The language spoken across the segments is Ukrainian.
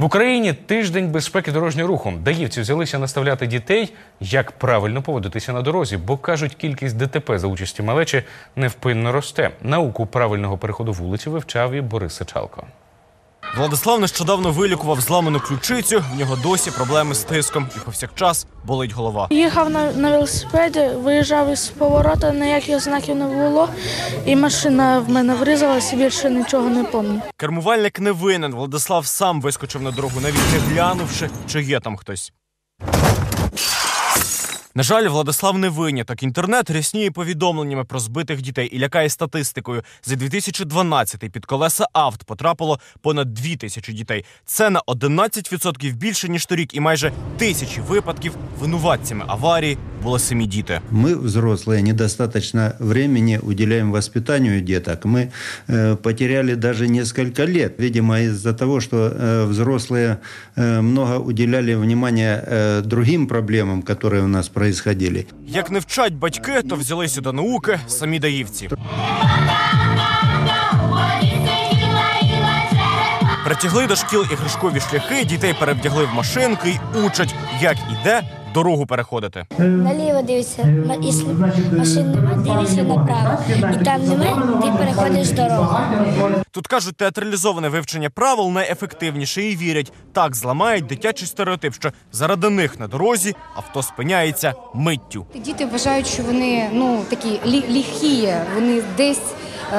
В Україні тиждень безпеки дорожнього руху. Даївці взялися наставляти дітей, як правильно поводитися на дорозі, бо кажуть, кількість ДТП за участі малечі невпинно росте. Науку правильного переходу вулиці вивчав і Борис Сичалко. Владислав нещодавно вилікував зламану ключицю. В нього досі проблеми з тиском і повсякчас болить голова. Їхав на, на велосипеді, виїжджав із поворота, ніяких знаків не було, і машина в мене врізалась і більше нічого не пам'ятаю. Кермувальник не винен. Владислав сам вискочив на дорогу, навіть не глянувши, чи є там хтось. На жаль, Владислав не виняток. Інтернет рясніє повідомленнями про збитих дітей і лякає статистикою. За 2012 під колеса авт потрапило понад 2 тисячі дітей. Це на 11% більше ніж торік, і майже тисячі випадків винуватцями аварії були самі діти. Мы, взрослые, недостаточно времени уделяем воспитанию деток. Мы э, потеряли даже несколько лет, видимо, из-за того, что э, взрослые э, много уделяли внимания э, другим проблемам, которые у нас происходили. Як не вчать батьки, то взялися до науки самі даївці. Притягли до шкіл іграшкові шляхи, дітей перевдягли в машинки й учать, як і де дорогу переходити. Наліво дивишся, якщо машин нема, дивишся направо. І там нема, ти переходиш дорогу. Тут кажуть, театралізоване вивчення правил найефективніше і вірять, так зламають дитячий стереотип, що заради них на дорозі авто спиняється миттю. Діти вважають, що вони ну такі лі- ліхі, вони десь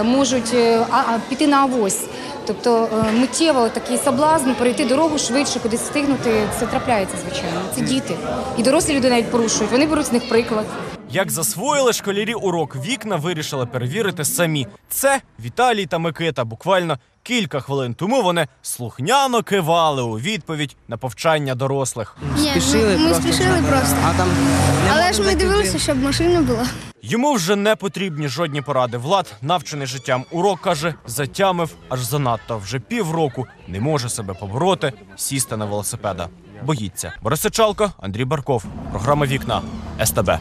можуть е, а, а, піти на авось. Тобто е, миттєво такий соблазн перейти дорогу швидше, кудись встигнути. Це трапляється, звичайно. Це діти. І дорослі люди навіть порушують. Вони беруть з них приклад. Як засвоїли школярі урок, вікна вирішили перевірити самі. Це Віталій та Микита. Буквально кілька хвилин тому вони слухняно кивали у відповідь на повчання дорослих. Спішили ми просто. спішили просто. А там Але ж ми дивилися, щоб машин не було. Йому вже не потрібні жодні поради. Влад, навчений життям, урок каже, затямив аж занадто. Вже півроку не може себе побороти, сісти на велосипеда. Боїться. Борис Сичалко, Андрій Барков. Програма Вікна СТБ.